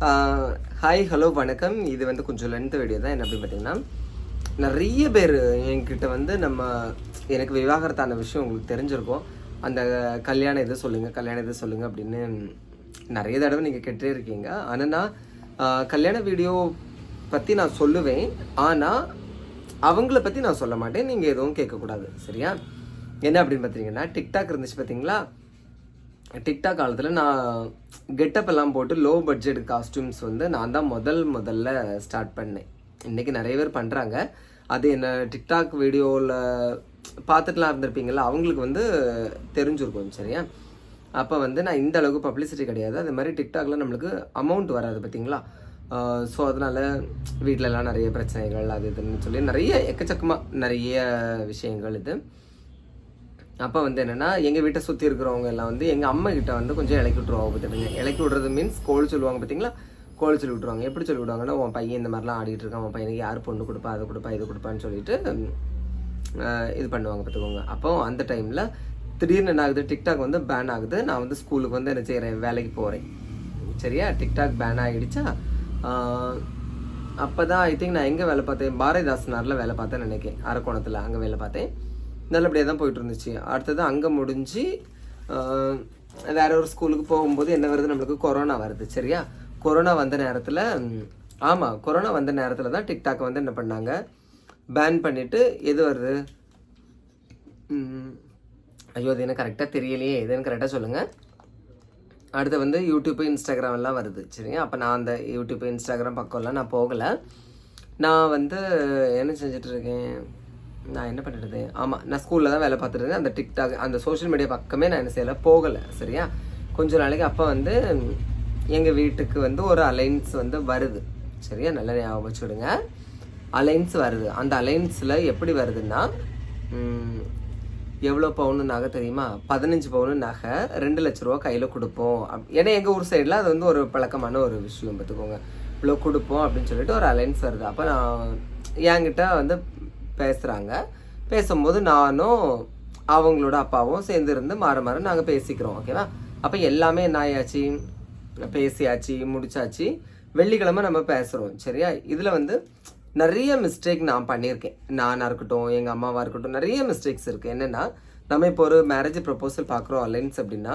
Hi hello வணக்கம். இது வந்து கொஞ்சம் லென்த் வீடியோ தான். என்ன அப்படின்னு பார்த்தீங்கன்னா நிறைய பேர் என்கிட்ட வந்து நம்ம எனக்கு விவாகரத்தான விஷயம் உங்களுக்கு தெரிஞ்சிருக்கும். அந்த கல்யாணம் இது சொல்லுங்கள் கல்யாணம் இது சொல்லுங்கள் அப்படின்னு நிறைய தடவை நீங்கள் கேட்டே இருக்கீங்க. ஆனால் நான் கல்யாண வீடியோ பற்றி நான் சொல்லுவேன். ஆனால் அவங்கள பற்றி நான் சொல்ல மாட்டேன். நீங்கள் எதுவும் கேட்கக்கூடாது. சரியா? என்ன அப்படின்னு பார்த்தீங்கன்னா டிக்டாக் இருந்துச்சு பார்த்தீங்களா டிக்டாக் காலத்தில் நான் கெட்டப் எல்லாம் போட்டு லோ பட்ஜெட் காஸ்டியூம்ஸ் வந்து நான் தான் முதல் முதல்ல ஸ்டார்ட் பண்ணேன். இன்றைக்கி நிறைய பேர் பண்ணுறாங்க அது என்ன டிக்டாக் வீடியோவில் பார்த்துட்டுலாம் இருந்திருப்பீங்கள்ல அவங்களுக்கு வந்து தெரிஞ்சிருக்கும் சரியா? அப்போ வந்து நான் இந்த அளவுக்கு பப்ளிசிட்டி கிடையாது. அது மாதிரி டிக்டாக்ல நம்மளுக்கு அமௌண்ட் வராது பார்த்தீங்களா ஸோ அதனால் வீட்டிலலாம் நிறைய பிரச்சனைகள் அது இதுன்னு சொல்லி நிறைய எக்கச்சக்கமாக நிறைய விஷயங்கள் இது. அப்போ வந்து என்னென்னா எங்கள் வீட்டை சுற்றி இருக்கிறவங்க எல்லாம் வந்து எங்கள் அம்மா கிட்ட வந்து கொஞ்சம் இலக்கி விட்ருவாங்க பார்த்துட்டுங்க இலக்கி விட்றது மீன்ஸ் கோல் சொல்லுவாங்க பார்த்தீங்களா கோல் சொல்லி விட்ருவாங்க எப்படி சொல்லி விடுவாங்கன்னா உன் பையன் இந்த மாதிரிலாம் ஆடிட்டு இருக்கான் உன் பையனுக்கு யார் பொண்ணு கொடுப்பா அதை கொடுப்பா இது கொடுப்பான்னு சொல்லிட்டு இது பண்ணுவாங்க பார்த்துக்கோங்க அப்போ அந்த டைமில் திடீர்னு என்ன ஆகுது? டிக்டாக் வந்து பேன் ஆகுது. நான் வந்து ஸ்கூலுக்கு வந்து என்ன செய்கிறேன் வேலைக்கு போகிறேன் சரியா? டிக்டாக் பேன் ஆகிடுச்சா அப்போ தான் ஐ திங்க் நான் எங்கே வேலை பார்த்தேன்? பாரதிதாசனாரில் வேலை பார்த்தேன் நினைக்கிறேன். அரக்கோணத்தில் அங்கே வேலை பார்த்தேன். நல்லபடியாக தான் போயிட்டு இருந்துச்சு அடுத்தது அங்கே முடிஞ்சு வேற ஒரு ஸ்கூலுக்கு போகும்போது என்ன வருது? நம்மளுக்கு கொரோனா வருது சரியா? கொரோனா வந்த நேரத்தில் ஆமாம் கொரோனா வந்த நேரத்தில் தான் டிக்டாக் வந்து என்ன பண்ணாங்க? பேன் பண்ணிவிட்டு எது வருது? ஐயோ அது எனக்கு கரெக்டாக தெரியலையே. எதுன்னு கரெக்டாக சொல்லுங்கள் அடுத்து வந்து யூடியூப்பு இன்ஸ்டாகிராம் எல்லாம் வருது சரிங்க அப்போ நான் அந்த யூடியூப் இன்ஸ்டாகிராம் பக்கம்லாம் நான் போகலை. நான் வந்து என்ன செஞ்சுட்டு இருக்கேன்? நான் என்ன பண்ணுறது ஆமாம் நான் ஸ்கூலில் தான் வேலை பார்த்துட்டு இருந்தேன். அந்த டிக்டாக் அந்த சோஷியல் மீடியா பக்கமே நான் என்ன செய்யலை? போகலை சரியா? கொஞ்ச நாளைக்கு அப்போ வந்து எங்கள் வீட்டுக்கு வந்து ஒரு அலைன்ஸ் வந்து வருது. சரியா? நல்லா ஞாபகம் வச்சுடுங்க அலைன்ஸ் வருது. அந்த அலைன்ஸில் எப்படி வருதுன்னா எவ்வளோ பவுனு நகை தெரியுமா? பதினஞ்சு பவுனு நகை ரெண்டு லட்ச ரூபா கையில் கொடுப்போம். அப்- ஏன்னா எங்கள் ஊர் சைடில் அது வந்து ஒரு பழக்கமான ஒரு விஷயம் பார்த்துக்கோங்க. இவ்வளோ கொடுப்போம் அப்படின்னு சொல்லிட்டு ஒரு அலைன்ஸ் வருது. அப்போ நான் என்கிட்ட வந்து பேசுகிறாங்க பேசும்போது நானும் அவங்களோட அப்பாவும் சேர்ந்து இருந்து மாற மாற நாங்கள் பேசிக்கிறோம் ஓகேவா அப்போ எல்லாமே என்ன ஆயாச்சு பேசியாச்சு முடிச்சாச்சு. வெள்ளிக்கிழமை நம்ம பேசுகிறோம் சரியா? இதில் வந்து நிறைய மிஸ்டேக் நான் பண்ணியிருக்கேன். நானாக இருக்கட்டும் எங்கள் அம்மாவாக இருக்கட்டும் நிறைய மிஸ்டேக்ஸ் இருக்குது என்னென்னா நம்ம இப்போ ஒரு மேரேஜ் ப்ரப்போசல் பார்க்குறோம் அலைன்ஸ் அப்படின்னா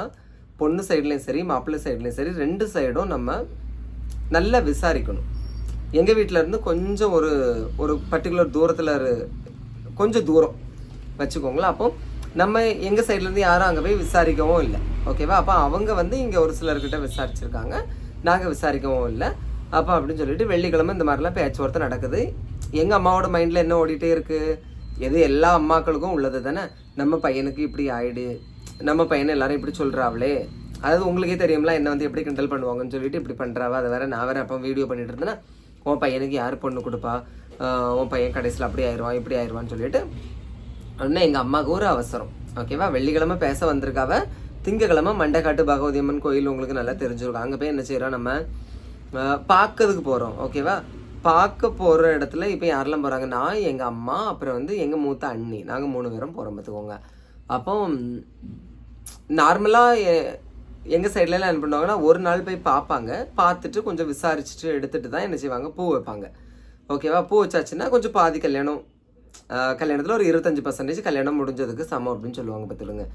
பொண்ணு சைட்லேயும் சரி மாப்பிள்ளை சைட்லேயும் சரி ரெண்டு சைடும் நம்ம நல்லா விசாரிக்கணும். எங்கள் வீட்டில் இருந்து கொஞ்சம் ஒரு ஒரு பர்டிகுலர் தூரத்தில் கொஞ்சம் தூரம். வச்சுக்கோங்களேன். அப்போ நம்ம எங்கள் சைட்லேருந்து யாரும் அங்கே போய் விசாரிக்கவும் இல்லை. ஓகேவா அப்போ அவங்க வந்து இங்கே ஒரு சிலர்கிட்ட விசாரிச்சிருக்காங்க. நாங்கள் விசாரிக்கவும் இல்லை. அப்போ அப்படின்னு சொல்லிட்டு வெள்ளிக்கிழமை இந்த மாதிரிலாம் பேச்சுவார்த்தை நடக்குது. எங்கள் அம்மாவோட மைண்டில் என்ன ஓடிட்டே இருக்குது எது எல்லா அம்மாக்களுக்கும் உள்ளது தானே? நம்ம பையனுக்கு இப்படி ஆயிடு. நம்ம பையனை எல்லாரும் இப்படி சொல்கிறாங்களே அதாவது உங்களுக்கே தெரியும்ல என்ன வந்து எப்படி கிண்டல் பண்ணுவாங்கன்னு சொல்லிட்டு இப்படி பண்ணுறாவா அதை வேற நான் வேற அப்போ வீடியோ பண்ணிட்டு இருந்தேன்னா உன் பையனுக்கு யார் பொண்ணு கொடுப்பா? உன் பையன் கடைசியில் அப்படி ஆயிடுவான் இப்படி ஆயிடுவான்னு சொல்லிட்டு உடனே எங்கள் அம்மாவுக்கு ஒரு அவசரம். ஓகேவா வெள்ளிக்கிழமை பேச வந்திருக்காவ. திங்கக்கிழமை மண்டைக்காட்டு பகவதி அம்மன் கோயில் உங்களுக்கு நல்லா தெரிஞ்சிருக்கும். அங்கே போய் என்ன செய்கிறோம் நம்ம? பார்க்கறதுக்கு போகிறோம் ஓகேவா பார்க்க போகிற இடத்துல இப்போ யாரெல்லாம் போகிறாங்க நான் எங்கள் அம்மா அப்புறம் வந்து எங்கள் மூத்த அண்ணி. நாங்கள் மூணு பேரும் போகிறோம் பார்த்துக்கோங்க அப்போ நார்மலாக எங்கள் சைட்லலாம் என்ன பண்ணுவாங்கன்னா ஒரு நாள் போய் பார்ப்பாங்க. பார்த்துட்டு கொஞ்சம் விசாரிச்சுட்டு எடுத்துட்டு தான் என்ன செய்வாங்க பூ வைப்பாங்க. ஓகேவா பூ வச்சாச்சுன்னா கொஞ்சம் பாதி கல்யாணம். கல்யாணத்தில் ஒரு இருபத்தஞ்சு பர்சன்டேஜ் கல்யாணம் முடிஞ்சதுக்கு சமம் அப்படின்னு சொல்லுவாங்க பார்த்துடுங்க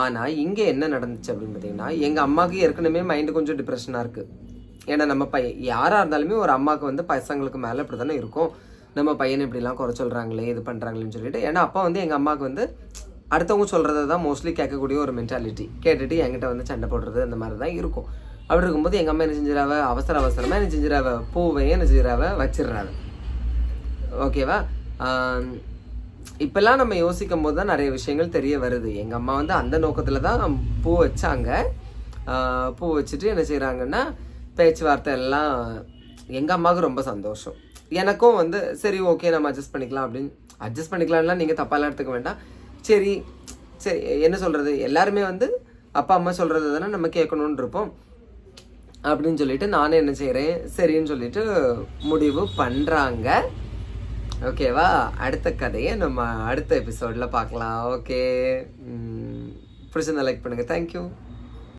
ஆனால் இங்கே என்ன நடந்துச்சு அப்படின்னு பார்த்தீங்கன்னா எங்கள் அம்மாவுக்கு ஏற்கனவே மைண்டு கொஞ்சம் டிப்ரெஷனாக இருக்குது ஏன்னா நம்ம பையன் யாராக இருந்தாலுமே ஒரு அம்மாவுக்கு வந்து பசங்களுக்கு மேலே இப்படி தானே இருக்கும். நம்ம பையனை இப்படிலாம் குறை சொல்கிறாங்களே இது பண்ணுறாங்களேன்னு சொல்லிட்டு. ஏன்னா அப்பா வந்து எங்கள் அம்மாவுக்கு வந்து அடுத்தவங்க சொல்கிறத தான் மோஸ்ட்லி கேட்கக்கூடிய ஒரு மென்டாலிட்டி கேட்டுட்டு என்கிட்ட வந்து சண்டை போடுறது அந்த மாதிரி தான் இருக்கும். அப்படி இருக்கும்போது எங்கள் அம்மா என்ன செஞ்சிடாவ அவசர அவசரமாக என்ன செஞ்சிடாவ பூவையும் என்ன செஞ்சிடாவ வச்சிடுறாவ ஓகேவா இப்போல்லாம் நம்ம யோசிக்கும் போது தான் நிறைய விஷயங்கள் தெரிய வருது. எங்கள் அம்மா வந்து அந்த நோக்கத்தில் தான் பூ வச்சாங்க. பூ வச்சுட்டு என்ன செய்கிறாங்கன்னா பேச்சுவார்த்தை எல்லாம் எங்கள் அம்மாவுக்கு ரொம்ப சந்தோஷம். எனக்கும் வந்து சரி ஓகே நம்ம அட்ஜஸ்ட் பண்ணிக்கலாம் அப்படின்னு அட்ஜஸ்ட் பண்ணிக்கலாம்லாம் நீங்கள் தப்பாலாம் எடுத்துக்க வேண்டாம். சரி சரி என்ன சொல்கிறது எல்லாருமே வந்து அப்பா அம்மா சொல்கிறது தானே நம்ம கேட்கணுன்னு இருப்போம். அப்படின்னு சொல்லிட்டு நானே என்ன செய்கிறேன் சரின்னு சொல்லிட்டு முடிவு பண்ணுறாங்க ஓகேவா? அடுத்த கதையை நம்ம அடுத்த எபிசோடில் பார்க்கலாம். ஓகே. பிடிச்சிருந்தா லைக் பண்ணுங்கள் தேங்க்யூ